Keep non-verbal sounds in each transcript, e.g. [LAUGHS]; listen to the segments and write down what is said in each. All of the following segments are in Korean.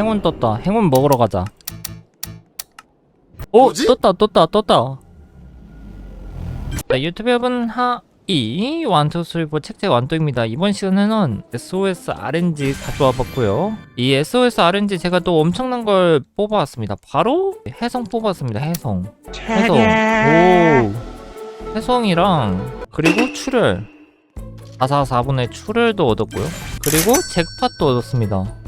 행운 떴다. 행운 먹으러 가자. 오 뭐지? 떴다 떴다 떴다. 자, 유튜브 여러분 하이 원투 쓰리포 책책 완도입니다. 이번 시간에는 SOS RNG 가져와 봤고요. 이 SOS RNG 제가 또 엄청난 걸 뽑아왔습니다. 바로 해성 뽑았습니다. 해성. 해성. 오. 해성이랑 그리고 출혈. 444분의 출혈도 얻었고요. 그리고 잭팟도 얻었습니다.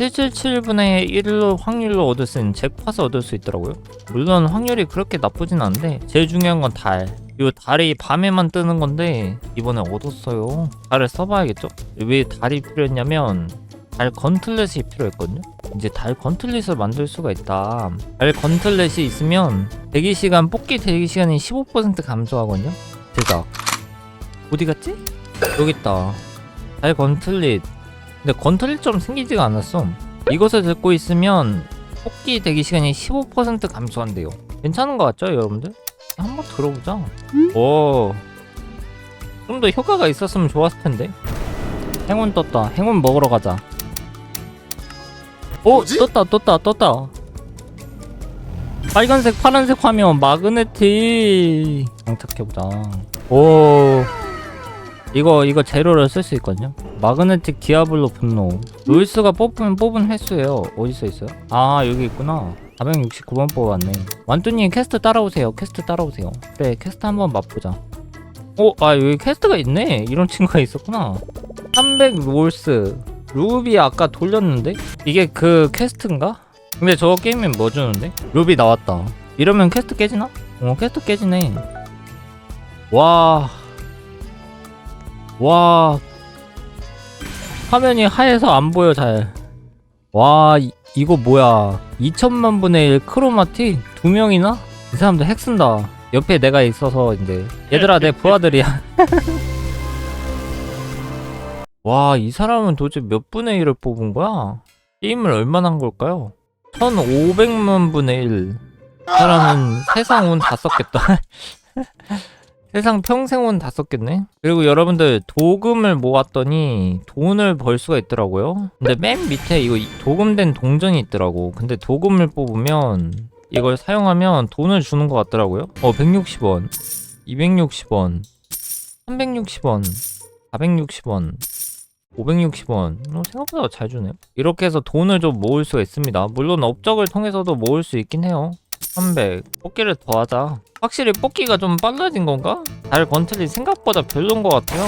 777분의 1로 확률로 얻을 수 있는 잭팟을 얻을 수 있더라고요. 물론 확률이 그렇게 나쁘진 않은데 제일 중요한 건 달. 이 달이 밤에만 뜨는 건데 이번에 얻었어요. 달을 써봐야겠죠? 왜 달이 필요했냐면 달 건틀렛이 필요했거든요. 이제 달 건틀렛을 만들 수가 있다. 달 건틀렛이 있으면 대기 시간 뽑기 대기 시간이 15% 감소하거든요. 제작 어디 갔지? 여기 있다. 달 건틀릿. 근데 건틀릿처럼 생기지가 않았어. 이것을 듣고 있으면 뽑기 대기 시간이 15% 감소한대요. 괜찮은 것 같죠, 여러분들? 한번 들어보자. 오. 좀 더 효과가 있었으면 좋았을 텐데. 행운 떴다. 행운 먹으러 가자. 오, 뭐지? 떴다, 떴다, 떴다. 빨간색, 파란색 화면 마그네틱. 장착해보자. 오. 이거 이거 재료를 쓸 수 있거든요. 마그네틱 디아블로 분노. 루이스가 뽑으면 뽑은 횟수예요. 어디 써 있어요? 아 여기 있구나. 469번 뽑았네. 완뚜님 캐스트 따라오세요. 캐스트 따라오세요. 그래 캐스트 한번 맛보자. 어, 아 여기 캐스트가 있네. 이런 친구가 있었구나. 300 롤스. 루비 아까 돌렸는데 이게 그 퀘스트인가? 근데 저 게임엔 뭐 주는데? 루비 나왔다. 이러면 퀘스트 깨지나? 어 퀘스트 깨지네. 와. 와 화면이 하얘서 안 보여 잘. 와 이, 이거 뭐야? 2천만 분의 1 크로마틱 두 명이나? 이 사람들 핵 쓴다. 옆에 내가 있어서 이제 얘들아 내 부하들이야. [LAUGHS] 와 이 사람은 도대체 몇 분의 1을 뽑은 거야? 게임을 얼마나 한 걸까요? 1500만 분의 1. 이 사람은 세상 운 다 썼겠다. [LAUGHS] 세상 평생 운다 썼겠네. 그리고 여러분들 도금을 모았더니 돈을 벌 수가 있더라고요. 근데 맨 밑에 이거 이- 도금된 동전이 있더라고. 근데 도금을 뽑으면 이걸 사용하면 돈을 주는 것 같더라고요. 어 160원, 260원, 360원, 460원, 560원. 어, 생각보다 잘 주네요. 이렇게 해서 돈을 좀 모을 수가 있습니다. 물론 업적을 통해서도 모을 수 있긴 해요. 300. 뽑기를 더 하자. 확실히 뽑기가 좀 빨라진 건가? 달 건틀이 생각보다 별론 것 같아요.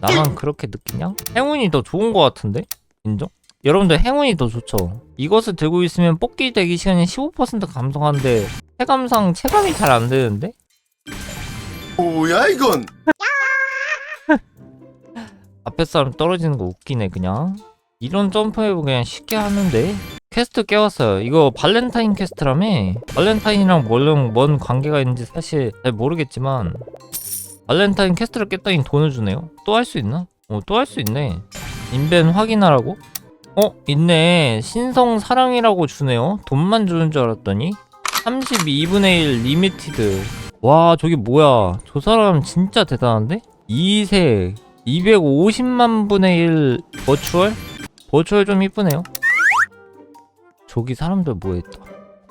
나만 그렇게 느끼냐? 행운이 더 좋은 것 같은데? 인정? 여러분들 행운이 더 좋죠. 이것을 들고 있으면 뽑기 대기 시간이 15% 감소하는데 체감상 체감이 잘 안 되는데? 뭐야 이건? [LAUGHS] 앞에 사람 떨어지는 거 웃기네 그냥. 이런 점프맵은 그냥 쉽게 하는데 퀘스트 깨웠어요. 이거 발렌타인 퀘스트라며 발렌타인이랑 뭔, 뭔 관계가 있는지 사실 잘 모르겠지만 발렌타인 퀘스트를 깼더니 돈을 주네요. 또 할 수 있나? 어, 또 할 수 있네. 인벤 확인하라고? 어, 있네. 신성 사랑이라고 주네요. 돈만 주는 줄 알았더니 32분의 1 리미티드. 와, 저게 뭐야? 저 사람 진짜 대단한데? 2세 250만 분의 1 버추얼? 버추얼 좀 이쁘네요. 저기 사람들 뭐했다.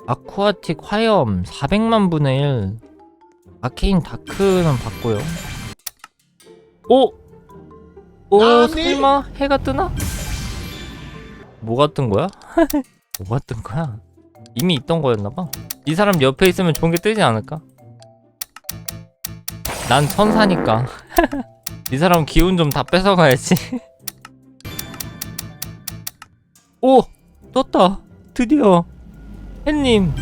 아쿠아틱 화염 400만 분의 1. 아케인 다크는 봤고요. 오! 오, 아니. 설마 해가 뜨나? 뭐가 뜬 거야? [LAUGHS] 뭐가 뜬 거야? 이미 있던 거였나봐. 이 사람 옆에 있으면 좋은 게 뜨지 않을까? 난 천사니까. [LAUGHS] 이 사람 기운 좀 다 뺏어가야지. [LAUGHS] 오! 떴다. 드디어. 햇님.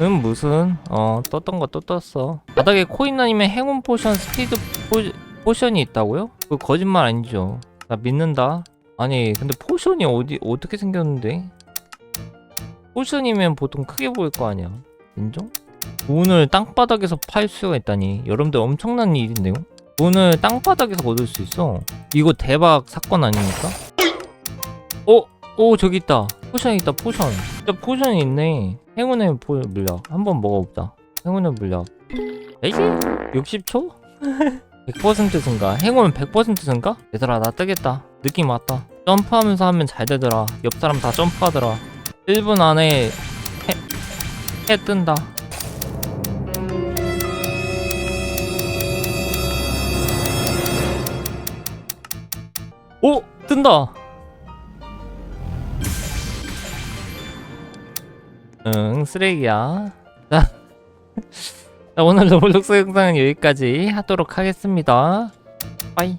음, 무슨, 어, 떴던 거 또 떴어. 바닥에 코인 아니면 행운 포션, 스피드 포, 포션이 있다고요? 그거 거짓말 아니죠. 나 믿는다. 아니, 근데 포션이 어디, 어떻게 생겼는데? 포션이면 보통 크게 보일 거 아니야. 인정? 돈을 땅바닥에서 팔 수가 있다니. 여러분들 엄청난 일인데요? 돈을 땅바닥에서 얻을 수 있어. 이거 대박 사건 아닙니까? 어? 오 저기 있다. 포션 있다 포션. 진짜 포션이 있네. 행운의 포 물약 한번 먹어보자. 행운의 물약. 에이? 60초? 100% 증가 행운 100% 증가? 얘들아 나 뜨겠다 느낌 왔다 점프하면서 하면 잘 되더라 옆 사람 다 점프하더라 1분 안에 해, 해 뜬다 오! 뜬다 응 쓰레기야. 자, 자 오늘 로블록스 영상은 여기까지 하도록 하겠습니다. 빠이